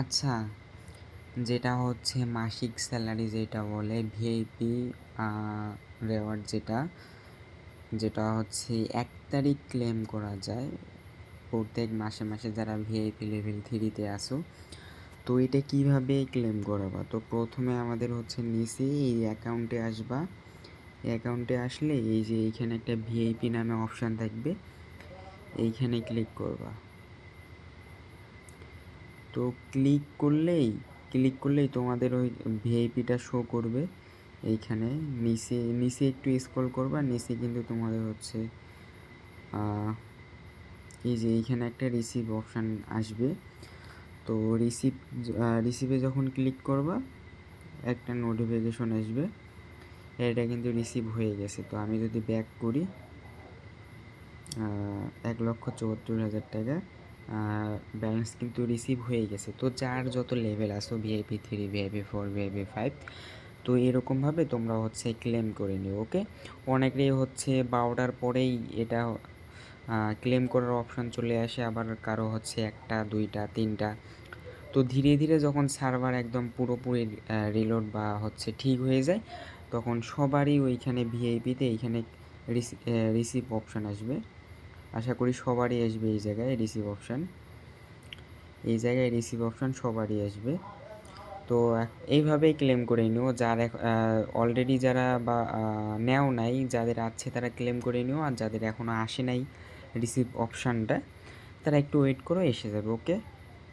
আচ্ছা যেটা হচ্ছে মাসিক স্যালারি যেটা বলে ভিআইপি রেওয়ার্ড যেটা যেটা হচ্ছে এক তারিখ ক্লেম করা যায়। প্রত্যেক মাসে মাসে যারা ভিআইপি লেভেল থ্রিতে আসো তো এটা কীভাবে ক্লেম করাবা? তো প্রথমে আমাদের হচ্ছে নিচে এই অ্যাকাউন্টে আসবা। এই অ্যাকাউন্টে আসলে এই যে এইখানে একটা ভিআইপি নামে অপশান থাকবে, এইখানে ক্লিক করবা। তো ক্লিক করলেই ক্লিক করলেই তোমাদের ওই ভিআইপিটা শো করবে এইখানে। নিচে নিচে একটু স্ক্রল করবা, নিচে কিন্তু তোমাদের হচ্ছে এই যে এইখানে একটা রিসিভ অপশান আসবে। তো রিসিভ রিসিভে যখন ক্লিক করবা, একটা নোটিফিকেশন আসবে, এটা কিন্তু রিসিভ হয়ে গেছে। তো আমি যদি ব্যাক করি এক লক্ষ চুয়াত্তর হাজার টাকা। ব্যালেন্স কিন্তু রিসিভ হয়ে গেছে। তো যার যত লেভেল আসো VIP three VIP four VIP five তো এরকমভাবে তোমরা হচ্ছে ক্লেম করে নিও ওকে অনেকেরই হচ্ছে বারোটার পরেই এটা ক্লেম করার অপশান চলে আসে, আবার কারও হচ্ছে একটা, দুইটা, তিনটা। তো ধীরে ধীরে যখন সার্ভার একদম পুরোপুরি রিলোড বা হচ্ছে ঠিক হয়ে যায়, তখন সবারই ওইখানে ভিআইপিতে এইখানে রিসিভ অপশান আসবে। আশা করি সবারই আসবে এই জায়গায় রিসিভ অপশান এই জায়গায় রিসিভ অপশান সবারই আসবে। তো এইভাবেই ক্লেম করে নিও। যার অলরেডি যারা বা নেও নাই, যাদের আছে তারা ক্লেম করে নিও। আর যাদের এখনও আসে নাই রিসিভ অপশানটা তারা একটু ওয়েট করো এসে যাবে ওকে